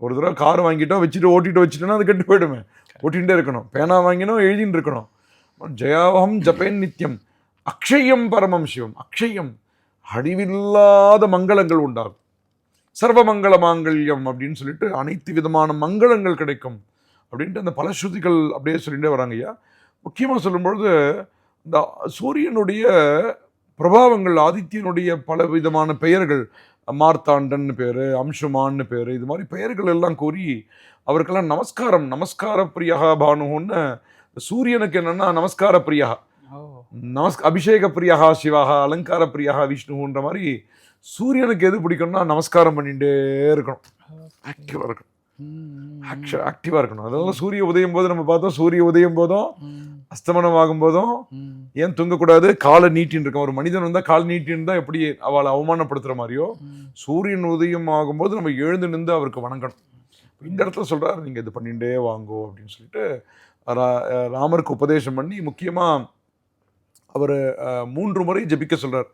ஒரு தடவை கார் வாங்கிட்டோம் வச்சுட்டு ஓட்டிட்டு வச்சுட்டோன்னா அது கெட்டு போயிடுமே. ஓட்டிகிட்டே இருக்கணும். பேனா வாங்கினோம் எழுதின்னு இருக்கணும். ஜெயாவகம் ஜபேன் நித்தியம் அக்ஷயம் பரமம் சிவம். அக்ஷயம். அழிவில்லாத மங்களங்கள் உண்டாகும். சர்வ மங்கள மாங்கல்யம் அப்படின்னு சொல்லிட்டு அனைத்து விதமான மங்களங்கள் கிடைக்கும் அப்படின்ட்டு அந்த பலஸ்ருதிகள் அப்படியே சொல்லிகிட்டே வராங்க ஐயா. முக்கியமாக சொல்லும்பொழுது இந்த சூரியனுடைய பிரபாவங்கள் ஆதித்யனுடைய பல விதமான பெயர்கள் மார்த்தாண்டன் பேர் அம்சுமான்னு பேர் இது மாதிரி பெயர்கள் எல்லாம் கூறி அவருக்கெல்லாம் நமஸ்காரம் நமஸ்கார பிரியா பானுன்னு சூரியனுக்கு என்னன்னா நமஸ்கார பிரியா. ஓ. நமஸ்க அபிஷேக பிரியா சிவாக அலங்கார பிரியா விஷ்ணுன்ற மாதிரி சூரியனுக்கு எது பிடிக்கும்னா நமஸ்காரம் பண்ணிட்டே இருக்கணும். ஆக்டிவாக இருக்கணும். ஆக்ஷ ஆக்டிவாக இருக்கணும். அதனால சூரிய உதயம் போது நம்ம பார்த்தோம். சூரிய உதயம் போதும். அஸ்தமனம் ஆகும் போதும் ம். ஏன் தூங்கக்கூடாது? காலை நீட்டின்னு இருக்க ஒரு மனிதன் வந்தால் கால் நீட்டின்னு தான் எப்படி அவளை அவமானப்படுத்துகிற மாதிரியோ. சூரியன் உதயம் ஆகும்போது நம்ம எழுந்து நின்று அவருக்கு வணங்கணும். இந்த இடத்துல சொல்றாரு நீங்கள் இது பண்ணிட்டே வாங்கோ அப்படின்னு சொல்லிட்டு ராமருக்கு உபதேசம் பண்ணி முக்கியமாக அவர் மூன்று முறை ஜெபிக்க சொல்றார்.